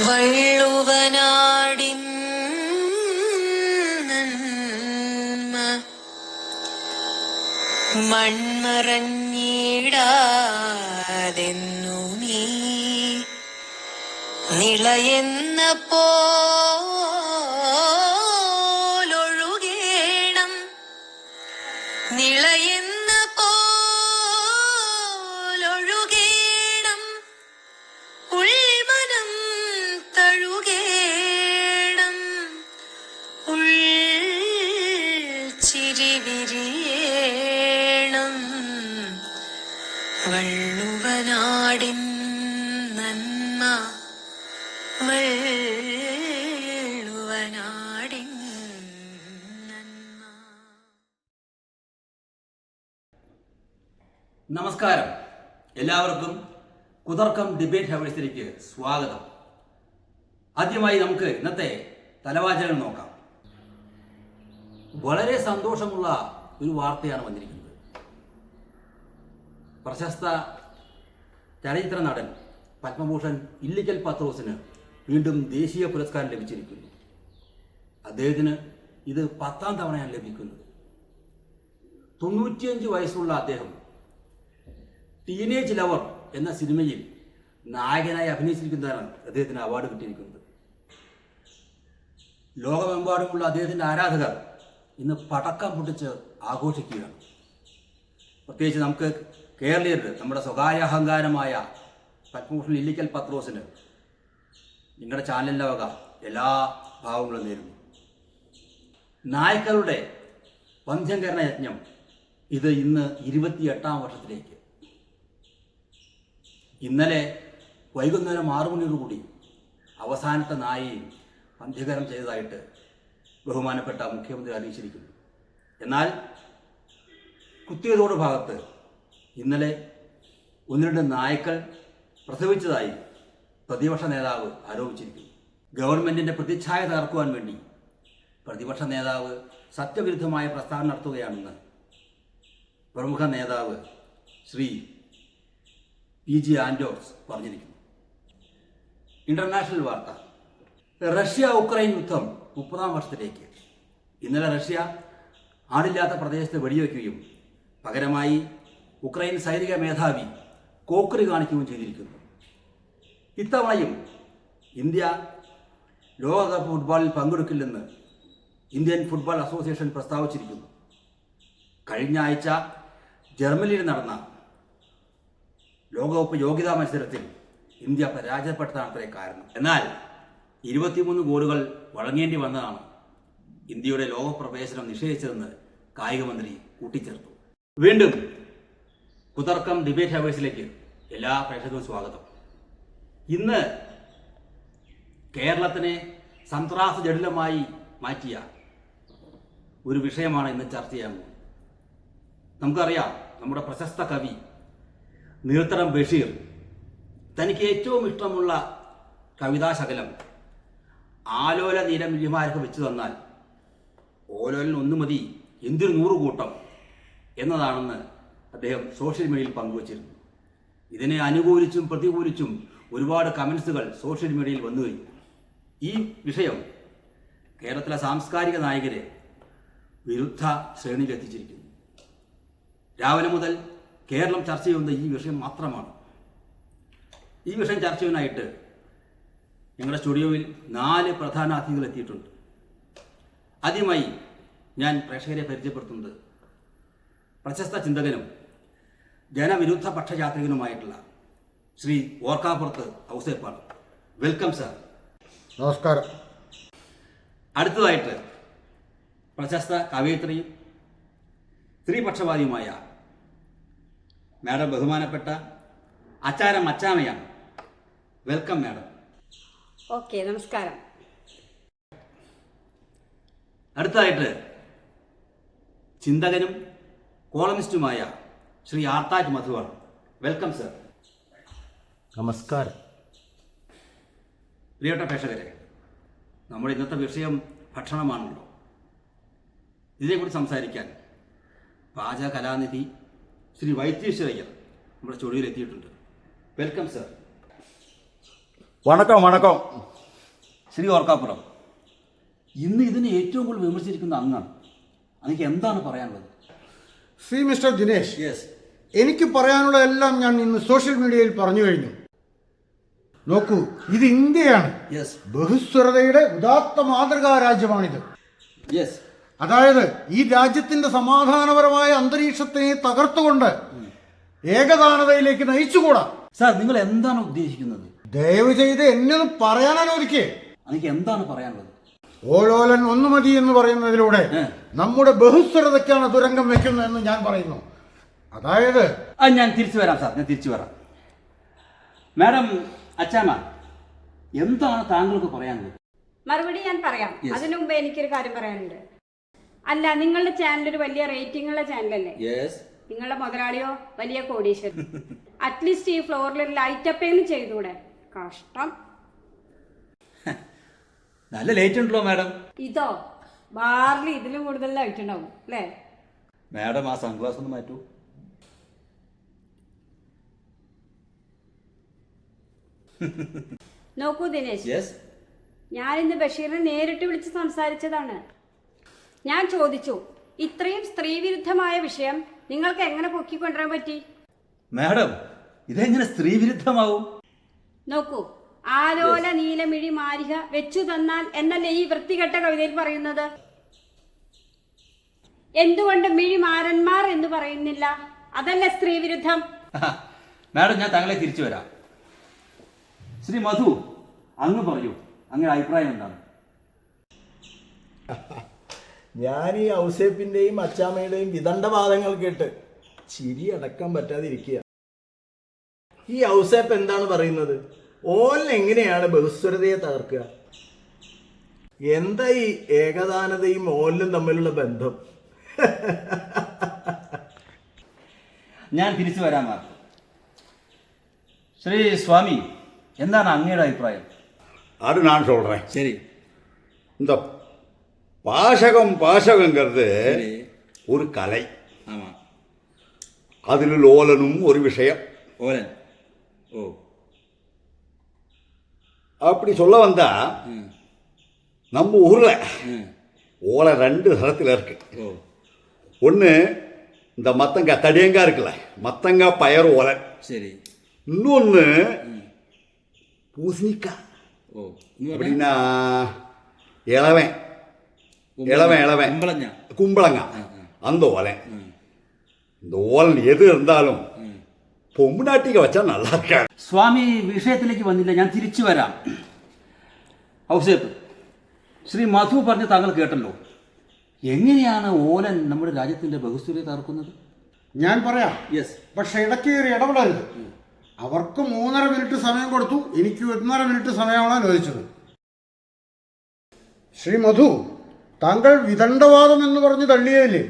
വള്ളുവനാടിൻ മൺമറഞ്ഞിടാതെന്നു നീ നിളയെന്ന പോലൊഴുകേണം നിളയെന്ന പോലൊഴുകേണം നമസ്കാരം. എല്ലാവർക്കും കുതർക്കം ഡിബേറ്റ് ഹവേഴ്സിലേക്ക് സ്വാഗതം. ആദ്യമായി നമുക്ക് ഇന്നത്തെ തലവാചകം നോക്കാം. വളരെ സന്തോഷമുള്ള ഒരു വാർത്തയാണ് വന്നിരിക്കുന്നത്. പ്രശസ്ത ചലച്ചിത്ര നടൻ പത്മഭൂഷൺ ഇല്ലിക്കൽ പത്രോസിന് വീണ്ടും ദേശീയ പുരസ്കാരം ലഭിച്ചിരിക്കുന്നു. അദ്ദേഹത്തിന് ഇത് പത്താം തവണയാണ് ലഭിക്കുന്നത്. തൊണ്ണൂറ്റിയഞ്ച് വയസ്സുള്ള അദ്ദേഹം ടീനേജ് ലവർ എന്ന സിനിമയിൽ നായകനായി അഭിനയിച്ചിരിക്കുന്നതാണ് അദ്ദേഹത്തിന് അവാർഡ് കിട്ടിയിരിക്കുന്നത്. ലോകമെമ്പാടുമുള്ള അദ്ദേഹത്തിന്റെ ആരാധകർ ഇന്ന് പടക്കം പൊട്ടിച്ച് ആഘോഷിക്കുകയാണ്. പ്രത്യേകിച്ച് നമുക്ക് കേരളീയരുടെ നമ്മുടെ സ്വകാര്യ അഹങ്കാരമായ പത്മഭൂഷൺ ഇല്ലിക്കൽ പത്രോസിന് നിങ്ങളുടെ ചാനലിന്റെ വക എല്ലാ ഭാവങ്ങളും നേരുന്നു. നായ്ക്കളുടെ വന്ധ്യംകരണ യജ്ഞം ഇത് ഇന്ന് ഇരുപത്തിയെട്ടാം വർഷത്തിലേക്ക്. ഇന്നലെ വൈകുന്നേരം ആറു മണിയോടുകൂടി അവസാനത്തെ നായയും വന്ധ്യകരം ചെയ്തതായിട്ട് ബഹുമാനപ്പെട്ട മുഖ്യമന്ത്രി അറിയിച്ചിരിക്കുന്നു. എന്നാൽ കുത്തിയതോട് ഭാഗത്ത് ഇന്നലെ ഒന്ന് രണ്ട് നായ്ക്കൾ പ്രസവിച്ചതായി പ്രതിപക്ഷ നേതാവ് ആരോപിച്ചിരിക്കുന്നു. ഗവൺമെന്റിന്റെ പ്രതിച്ഛായ തകർക്കുവാൻ വേണ്ടി പ്രതിപക്ഷ നേതാവ് സത്യവിരുദ്ധമായ പ്രസ്താവന നടത്തുകയാണെന്ന് പ്രമുഖ നേതാവ് ശ്രീ പി ജി ആൻഡോസ് പറഞ്ഞിരിക്കുന്നു. ഇന്റർനാഷണൽ വാർത്ത. റഷ്യ ഉക്രൈൻ യുദ്ധം മുപ്പതാം വർഷത്തിലേക്ക്. ഇന്നലെ റഷ്യ ആളില്ലാത്ത പ്രദേശത്ത് വെടിവെക്കുകയും പകരമായി ഉക്രൈൻ സൈനിക മേധാവി കോക്കറി കാണിക്കുകയും ചെയ്തിരിക്കുന്നു. ഇത്തവണയും ഇന്ത്യ ലോകകപ്പ് ഫുട്ബോളിൽ പങ്കെടുക്കില്ലെന്ന് ഇന്ത്യൻ ഫുട്ബോൾ അസോസിയേഷൻ പ്രസ്താവിച്ചിരിക്കുന്നു. കഴിഞ്ഞ ആഴ്ച ജർമ്മനിയിൽ നടന്ന ലോകകപ്പ് യോഗ്യതാ മത്സരത്തിൽ ഇന്ത്യ പരാജയപ്പെട്ടതാണ് അത്രേ കാരണം. എന്നാൽ ഇരുപത്തിമൂന്ന് ഗോളുകൾ വഴങ്ങേണ്ടി വന്നതാണ് ഇന്ത്യയുടെ ലോകപ്രവേശനം നിഷേധിച്ചതെന്ന് കായികമന്ത്രി കൂട്ടിച്ചേർത്തു. വീണ്ടും കുതർക്കം ഡിബേറ്റ് ഹവേഴ്സിലേക്ക് എല്ലാ പ്രേക്ഷകർക്കും സ്വാഗതം. ഇന്ന് കേരളത്തിനെ സന്ത്രാസ ജടിലമായി മാറ്റിയ ഒരു വിഷയമാണ് ഇന്ന് ചർച്ച ചെയ്യാൻ പോകുന്നത്. നമുക്കറിയാം നമ്മുടെ പ്രശസ്ത കവി നീർത്തടം ബഷീർ തനിക്ക് ഏറ്റവും ഇഷ്ടമുള്ള കവിതാശകലം ആലോല നീലമില്യമാർക്ക് വെച്ചു തന്നാൽ ഓലോലിന് ഒന്ന് മതി എന്തൊരു നൂറ് കൂട്ടം എന്നതാണെന്ന് അദ്ദേഹം സോഷ്യൽ മീഡിയയിൽ പങ്കുവച്ചിരുന്നു. ഇതിനെ അനുകൂലിച്ചും പ്രതികൂലിച്ചും ഒരുപാട് കമൻസുകൾ സോഷ്യൽ മീഡിയയിൽ വന്നു കഴിഞ്ഞു ഈ വിഷയം കേരളത്തിലെ സാംസ്കാരിക നായകരെ വിരുദ്ധ ശ്രേണിയിലെത്തിച്ചിരിക്കുന്നു രാവിലെ മുതൽ കേരളം ചർച്ച ചെയ്യുന്ന ഈ വിഷയം മാത്രമാണ്. ഈ വിഷയം ചർച്ച ചെയ്യാനായിട്ട് ഞങ്ങളുടെ സ്റ്റുഡിയോയിൽ നാല് പ്രധാന അതിഥികൾ എത്തിയിട്ടുണ്ട്. ആദ്യമായി ഞാൻ പ്രേക്ഷകരെ പരിചയപ്പെടുത്തുന്നത് പ്രശസ്ത ചിന്തകനും ജനവിരുദ്ധ പക്ഷയാത്രികനുമായിട്ടുള്ള ശ്രീ ഓർക്കാപ്പുറത്ത് ഔസേപ്പാണ് വെൽക്കം സാർ. നമസ്കാരം. അടുത്തതായിട്ട് പ്രശസ്ത കവയിത്രിയും സ്ത്രീപക്ഷവാദിയുമായ മാഡം ബഹുമാനപ്പെട്ട അച്ചാരം അച്ചാമയാണ്. Welcome madam. ഓക്കെ നമസ്കാരം. അടുത്തതായിട്ട് ചിന്തകനും കോളമിസ്റ്റുമായ ശ്രീ ആർത്താജ് മധുവാണ് വെൽക്കം സർ. നമസ്കാരം. പ്രിയപ്പെട്ട പ്രേക്ഷകരെ നമ്മുടെ ഇന്നത്തെ വിഷയം ഭക്ഷണമാണല്ലോ. ഇതിനെക്കുറിച്ച് സംസാരിക്കാൻ പാചക കലാനിധി ശ്രീ വൈദ്യേശ്വരയ്യർ നമ്മുടെ സ്റ്റുഡിയോയിൽ എത്തിയിട്ടുണ്ട്. Welcome sir. വണക്കം വണക്കം. ശ്രീ ഓർക്കാപ്പുറം ഇന്ന് ഇതിനെ ഏറ്റവും കൂടുതൽ വിമർശിച്ചിരിക്കുന്ന അങ്ങാണ്. അങ്ങക്ക് എന്താണ് പറയാനുള്ളത്? ശ്രീ മിസ്റ്റർ ദിനേശ് യെസ് എനിക്ക് പറയാനുള്ള എല്ലാം ഞാൻ ഇന്ന് സോഷ്യൽ മീഡിയയിൽ പറഞ്ഞു കഴിഞ്ഞു. നോക്കൂ ഇത് ഇന്ത്യയാണ്. ബഹുസ്വരതയുടെ ഉദാത്ത മാതൃകാ രാജ്യമാണിത്. അതായത് ഈ രാജ്യത്തിന്റെ സമാധാനപരമായ അന്തരീക്ഷത്തിനെ തകർത്തുകൊണ്ട് ഏകദാനതയിലേക്ക് നയിച്ചുകൂടാ. സാർ നിങ്ങൾ എന്താണ് ഉദ്ദേശിക്കുന്നത്? ദയവ് ചെയ്ത് എന്നെ ഒന്ന് പറയാൻ അനുവദിക്കേ. എനിക്ക് എന്താണ് പറയാനുള്ളത്? ഓലോലൻ ഒന്നു മതി എന്ന് പറയുന്നതിലൂടെ നമ്മുടെ ബഹുസ്വരതയ്ക്കാണ് തുരങ്കം വെക്കുന്നതെന്ന് ഞാൻ പറയുന്നു. അതായത് ആ ഞാൻ തിരിച്ചു വരാം സാർ ഞാൻ തിരിച്ചു വരാം. മാഡം അച്ചാമ എന്താണ് താങ്കൾക്ക് പറയാനുള്ളത്? മറുപടി ഞാൻ പറയാം. അതിനു മുമ്പ് എനിക്കൊരു കാര്യം പറയാനുണ്ട്. അല്ല നിങ്ങളുടെ ചാനൽ ഒരു വലിയ റേറ്റിംഗ് ഉള്ള ചാനലല്ലേ യെസ് നിങ്ങളുടെ മുതലാളിയോ വലിയ കോടീശ്വരൻ അറ്റ്ലീസ്റ്റ് ഈ ഫ്ലോറിൽ ഒരു ലൈറ്റ് അപ്പേന്ന് ചെയ്തൂടെ കഷ്ടം. നല്ല ലൈറ്റ് ഉണ്ടല്ലോ മാഡം. ഇതോ? ബാറിൽ ഇതിലും കൂടുതൽ ലൈറ്റ് ഉണ്ടാവും അല്ലേ? മാഡം ആ സൺഗ്ലാസ് ഒന്ന് മാറ്റൂ. നോക്കൂ ദിനേശ്. ഞാൻ ഇന്ന് ബഷീറിനെ നേരിട്ട് വിളിച്ച് സംസാരിച്ചതാണ്. ഞാൻ ചോദിച്ചു ഇത്രയും സ്ത്രീവിരുദ്ധമായ വിഷയം നിങ്ങൾക്ക് എങ്ങനെ പൊക്കിക്കൊണ്ടുവരാൻ പറ്റി? മാഡം ഇതെങ്ങനെ സ്ത്രീ വിരുദ്ധമാവും നോക്കൂ ആലോല നീലമിഴി മാരിക വെച്ചു തന്നാൽ എന്നല്ലേ ഈ വൃത്തികെട്ട കവിതയിൽ പറയുന്നത്? എന്തുകൊണ്ട് മിഴി മാരന്മാർ എന്ന് പറയുന്നില്ല? അതല്ല സ്ത്രീവിരുദ്ധം? മാഡം ഞാൻ താങ്കളെ തിരിച്ചു വരാം. ശ്രീ മധു അങ്ങ് പറയൂ. അങ്ങനെ അഭിപ്രായം എന്താണ്? ഞാൻ ഈ ഔസേപ്പിന്റെയും അച്ചാമ്മയുടെയും വിദണ്ഡവാദങ്ങൾ കേട്ട് ചിരി അടക്കാൻ പറ്റാതിരിക്കുക. ഈ ഔസേപ്പ് എന്താണ് പറയുന്നത്? ഓലിന് എങ്ങനെയാണ് ബഹുസ്വരതയെ തകർക്കുക? എന്താ ഈ ഏകദാനതയും ഓലും തമ്മിലുള്ള ബന്ധം? ഞാൻ തിരിച്ചു വരാം മാർ ശ്രീ സ്വാമി എന്താണ് അങ്ങയുടെ അഭിപ്രായം அது நான் சொல்கிறேன் ശരി இந்த பாசகம் பாசகங்கிறது சரி. ஒரு கலை ആമാ அதில் லோலனும் ஒரு விஷயம் ഓലൻ ഓ அப்படி சொல்ல வந்தா நம்ம ஊரில் ഉം. ஓலை ரெண்டு தரத்தில் இருக்கு ഓ ஒன்று இந்த மத்தங்காய் தடியங்காய் இருக்குல்ல மத்தங்காய் பயறு ஓலை ശരി இன்னொன்று பூசணிக்காய் ഓ എന്ന് പറഞ്ഞാ அப்படின்னா இளவன் இளவன் இளவன் കുമ്പളഞ്ഞ கும்பளங்க அந்த ஓலை இந்த ஓலன் எது இருந்தாலும் பொம்முநாட்டிக்கு வச்சா நல்லா இருக்காது സ്വാമി വിഷയത്തിലേക്ക് വന്നില്ല ഞാൻ തിരിച്ചു വരാം ഔസേപ്പ് ശ്രീ മധു പറഞ്ഞ് താങ്കൾ കേട്ടല്ലോ എങ്ങനെയാണ് ഓലൻ നമ്മുടെ രാജ്യത്തിന്റെ ബഹുസ്വരത തകർക്കുന്നത് ഞാൻ പറയാം യെസ് പക്ഷെ ഇടയ്ക്ക് കയറി ഇടപെടരുത് അവർക്ക് മൂന്നര മിനിറ്റ് സമയം കൊടുത്തു. എനിക്ക് ഒന്നര മിനിറ്റ് സമയമാണ് അനുവദിച്ചത്. ശ്രീ മധു താങ്കൾ വിദണ്ഡവാദം എന്ന് പറഞ്ഞ് തള്ളിയതില്ലേ?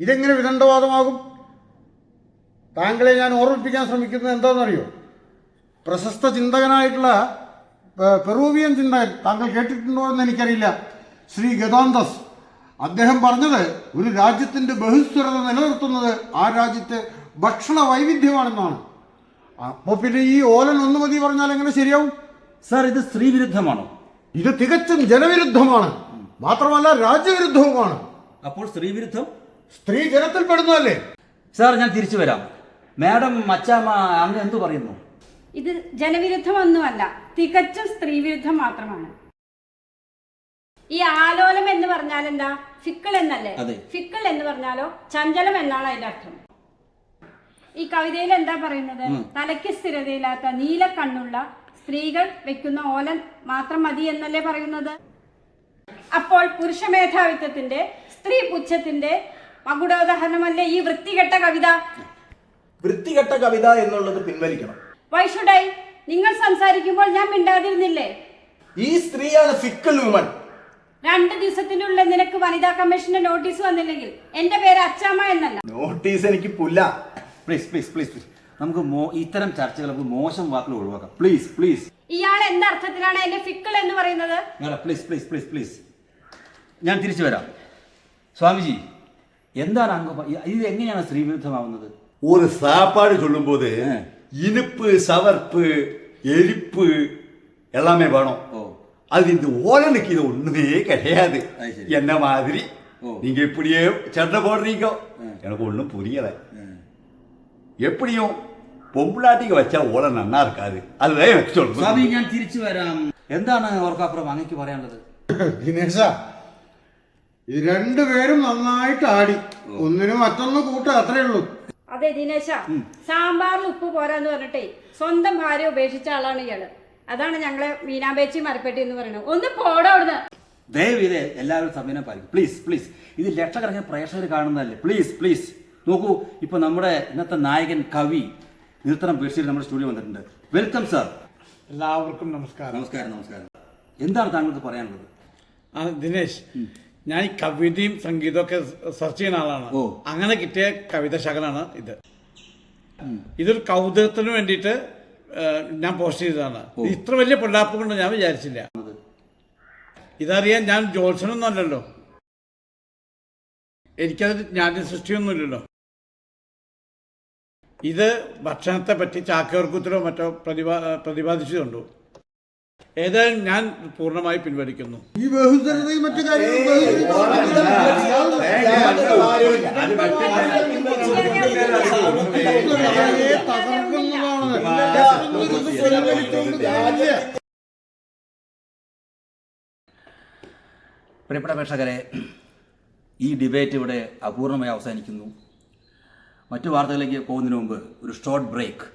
ഇതെങ്ങനെ വിദണ്ഡവാദമാകും? താങ്കളെ ഞാൻ ഓർമ്മിപ്പിക്കാൻ ശ്രമിക്കുന്നത് എന്താണെന്നറിയോ? പ്രശസ്ത ചിന്തകനായിട്ടുള്ള പെറൂവിയൻ ചിന്തകൻ താങ്കൾ കേട്ടിട്ടുണ്ടോ എന്ന് എനിക്കറിയില്ല. ശ്രീ ഗതാന്തസ് അദ്ദേഹം പറഞ്ഞത് ഒരു രാജ്യത്തിന്റെ ബഹുസ്വരത നിലനിർത്തുന്നത് ആ രാജ്യത്തെ ഭക്ഷണ വൈവിധ്യമാണെന്നാണ് അപ്പോൾ പിന്നെ ഈ ഓലൻ ഒന്ന് മതി പറഞ്ഞാൽ എങ്ങനെ ശരിയാവും? സാർ ഇത് സ്ത്രീ വിരുദ്ധമാണോ ഇത് തികച്ചും ജനവിരുദ്ധമാണ്. മാത്രമല്ല രാജ്യവിരുദ്ധവുമാണ്. അപ്പോൾ സ്ത്രീവിരുദ്ധം? സ്ത്രീ ജനത്തിൽ പെടുന്നതല്ലേ? സാർ ഞാൻ തിരിച്ചു വരാം. മാഡം അച്ചാമ്മ അങ്ങ് എന്തു പറയുന്നു? ഇത് ജനവിരുദ്ധമൊന്നുമല്ല. തികച്ചും സ്ത്രീവിരുദ്ധം മാത്രമാണ്. ഈ ആലോലം എന്ന് പറഞ്ഞാൽ എന്താ ഫിക്കിൾ എന്നല്ലേ? അതെ. ഫിക്കിൾ എന്ന് പറഞ്ഞാലോ? ചഞ്ചലം എന്നാണ് അതിന്റെ അർത്ഥം. ഈ കവിതയിൽ എന്താ പറയുന്നത്? തലയ്ക്ക് സ്ഥിരതയില്ലാത്ത നീല കണ്ണുള്ള സ്ത്രീകൾ വെക്കുന്ന ഓല മാത്രം മതി എന്നല്ലേ പറയുന്നത്? അപ്പോൾ പുരുഷ മേധാവിത്വത്തിന്റെ സ്ത്രീ പുച്ഛത്തിന്റെ മകുടോദാഹരണമല്ലേ ഈ വൃത്തികെട്ട കവിത? വൃത്തികെട്ട കവിത എന്നുള്ളത് പിൻവലിക്കണം. വൈഷുഡായി നിങ്ങൾ സംസാരിക്കുമ്പോൾ ഞാൻ മിണ്ടാതിരുന്നില്ലേ? ഈ സ്ത്രീയാണ് ഫിക്കൽ വുമൺ രണ്ട് ദിവസത്തിനുള്ളിൽ നിനക്ക് വനിതാ കമ്മീഷന്റെ നോട്ടീസ് വന്നില്ലെങ്കിൽ എന്റെ പേര് അച്ചാമ്മ എന്നല്ല. നോട്ടീസ് എനിക്ക് പുല്ല. പ്ലീസ് പ്ലീസ് പ്ലീസ് പ്ലീസ് നമുക്ക് മോ ഇത്തരം ചർച്ചകൾ നമുക്ക് മോശം വാക്കുകൾ ഒഴിവാക്കാം പ്ലീസ് പ്ലീസ് ഇയാൾ എന്തർത്ഥത്തിലാണ് എന്നെ ഫിക്കിൾ എന്ന് പറയുന്നത് madam please please please please ഞാൻ തിരിച്ചു വരാം സ്വാമിജി എന്താണ് അങ്ങ് പ- ഇത് എങ്ങനെയാണ് സ്ത്രീ വിരുദ്ധമാവുന്നത് ஒரு சாப்பாடு சொல்லும்போது ஆ. இனிப்பு சவர்ப்பு எரிப்பு எல்லாமே வேணும் ஓ. அது இந்த ஓலனுக்கு இது ஒண்ணுமே கிடையாது அது சரி. என்ன மாதிரி ஓ. நீங்க இப்படியே சண்டை போடுறீங்க எனக்கு ஒன்றும் புரியல எப்படியும் பொம்பளாட்டிக்கு വച്ചാ ഓല നന്നാ இருக்காது அதுதான் எனக்கு സ്വാമി சொல்றது ഞാൻ തിരിച്ചു വരാം എന്താണ് ഓർക്കാപ്പുറം അങ്ങക്ക് പറയാനുള്ളത് ദിനേശ ഇത് രണ്ടുപേരും നന്നായിട്ട് ആടി ഒന്നിനും മറ്റൊന്ന് കൂട്ട അത്രേ ഉള്ളൂ അതെ ദിനേശ സാമ്പാറിൽ ഉപ്പ് പോരാന്ന് പറഞ്ഞിട്ടേ സ്വന്തം ഭാര്യ ഉപേക്ഷിച്ച ആളാണ് ഇയാള് അതാണ് ഞങ്ങളെ മീനാമ്പേച്ചി മരപ്പെട്ടി എന്ന് പറയുന്നത് ഒന്ന് പോടാ അവിടുന്ന് ദയവ് ഇത് എല്ലാവരും സമയം പാലിക്കും പ്ലീസ് പ്ലീസ് ഇത് ലക്ഷക്കണക്കിന് പ്രേക്ഷകർ കാണുന്നതല്ലേ പ്ലീസ് പ്ലീസ് നോക്കൂ ഇപ്പൊ നമ്മുടെ ഇന്നത്തെ നായകൻ കവി നിർത്തനം പേഴ്സിൽ നമ്മുടെ സ്റ്റുഡിയോ വന്നിട്ടുണ്ട്. Welcome sir. എല്ലാവർക്കും നമസ്കാരം. നമസ്കാരം നമസ്കാരം. എന്താണ് താങ്കൾക്ക് പറയാനുള്ളത്? ആ ദിനേശ് ഞാൻ ഈ കവിതയും ഒക്കെ സെർച്ച് ചെയ്യുന്ന ആളാണ്. ഓ. അങ്ങനെ കിട്ടിയ കവിത ശകലാണ് ഇത്. ഇതൊരു കൗതുകത്തിന് വേണ്ടിയിട്ട് ഏഹ്, ഞാൻ പോസ്റ്റ് ചെയ്തതാണ്. ഇത് ഇത്ര വലിയ പിള്ളാപ്പ് കൊണ്ട് ഞാൻ വിചാരിച്ചില്ല. ഇതറിയാൻ ഞാൻ ജോത്സനൊന്നും അല്ലല്ലോ. എനിക്കത് ജ്ഞാന സൃഷ്ടിയൊന്നുമില്ലല്ലോ ഇത് ഭക്ഷണത്തെ പറ്റി ചാക്കോർക്കുത്തിലോ മറ്റോ പ്രതിപാ പ്രതിപാദിച്ചതുണ്ടോ? ഏതായാലും ഞാൻ പൂർണമായി പിൻവലിക്കുന്നു. ഈ ബഹുദരതയും മറ്റു കാര്യങ്ങളും പ്രിയപ്പെട്ട പ്രേക്ഷകരെ ഈ ഡിബേറ്റ് ഇവിടെ അപൂർണമായി അവസാനിക്കുന്നു. മറ്റു വാർത്തകളിലേക്ക് പോകുന്നതിന് മുമ്പ് ഒരു ഷോർട്ട് ബ്രേക്ക്